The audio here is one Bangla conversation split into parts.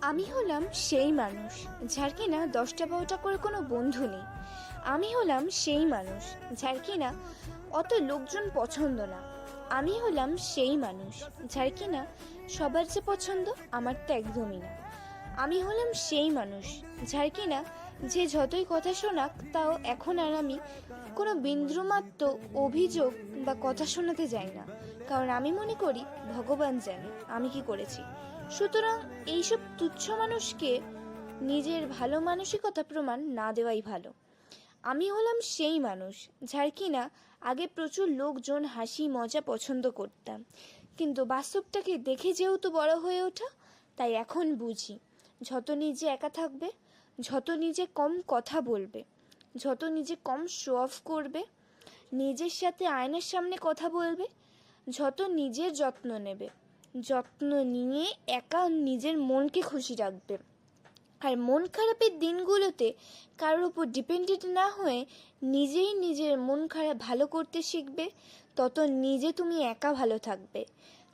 আমি হলাম সেই মানুষ, যার কিনা দশটা বারোটা করে কোনো বন্ধু নেই। আমি হলাম সেই মানুষ, যার কিনা অত লোকজন পছন্দ না। আমি হলাম সেই মানুষ, যার কিনা সবার যে পছন্দ আমার তো একদমই না। আমি হলাম সেই মানুষ, যার কিনা যে যতই কথা শোনাক, তাও এখন আর আমি কোনো বিন্দুমাত্র অভিযোগ বা কথা শোনাতে যাই না। কারণ আমি মনে করি, ভগবান জানে আমি কি করেছি। সুতরাং এইসব তুচ্ছ মানুষকে নিজের ভালো মানসিকতা প্রমাণ না দেওয়াই ভালো। আমি হলাম সেই মানুষ, যার কিনা আগে প্রচুর লোকজন হাসি, মজা পছন্দ করতাম। কিন্তু বাস্তবটাকে দেখে যেহেতু বড় হয়ে ওঠা, তাই এখন বুঝি, যত নিজে একা থাকবে, যত নিজে কম কথা বলবে, যত নিজে কম শো অফ করবে, নিজের সাথে আয়নার সামনে কথা বলবে, যত নিজের যত্ন নেবে। যত্ন নিয়ে একা নিজের মনকে খুশি রাখবে। আর মন খারাপের দিনগুলোতে কারোর উপর ডিপেন্ডেন্ট না হয়ে নিজেই নিজের মন খারাপ ভালো করতে শিখবে। তত নিজে তুমি একা ভালো থাকবে।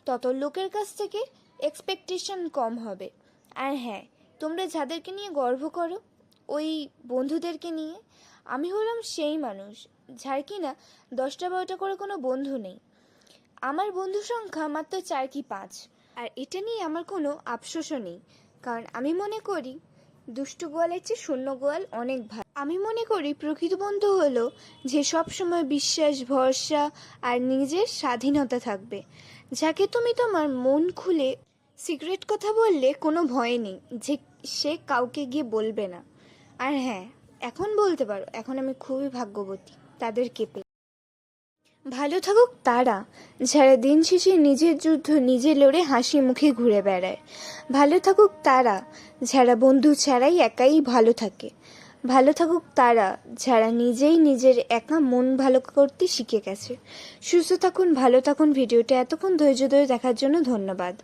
তত লোকের কাছ থেকে এক্সপেকটেশন কম হবে। আর হ্যাঁ তোমরা যাদেরকে নিয়ে গর্ব করো, ওই বন্ধুদেরকে নিয়ে, আমি হলাম সেই মানুষ, যার কিনা দশটা বারোটা করে কোনো বন্ধু নেই। আমার বন্ধু সংখ্যা মাত্র চার কি পাঁচ। আর এটা নিয়ে আমার কোনো আফসোসও নেই, কারণ আমি মনে করি দুষ্টু গোয়ালের চেয়ে শূন্য গোয়াল অনেক ভালো। আমি মনে করি প্রকৃত বন্ধু হলো যে সব সময় বিশ্বাস, ভরসা আর নিজের স্বাধীনতা থাকবে, যাকে তুমি তোমার মন খুলে সিক্রেট কথা বললে কোনো ভয় নেই, যে সে কাউকে গিয়ে বলবে না। আর হ্যাঁ এখন বলতে পারো, এখন আমি খুবই ভাগ্যবতী, তাদের পেয়ে ভালো থাকুক তারা, যারা দিন শেষে নিজের যুদ্ধ নিজে লড়ে হাসি মুখে ঘুরে বেড়ায়। ভালো থাকুক তারা, যারা বন্ধু ছাড়াই একাই ভালো থাকে। ভালো থাকুক তারা, যারা নিজেই নিজের একা মন ভালো করতে শিখে গেছে। সুস্থ থাকুন, ভালো থাকুন। ভিডিওটা এতক্ষণ ধৈর্য ধরে দেখার জন্য ধন্যবাদ।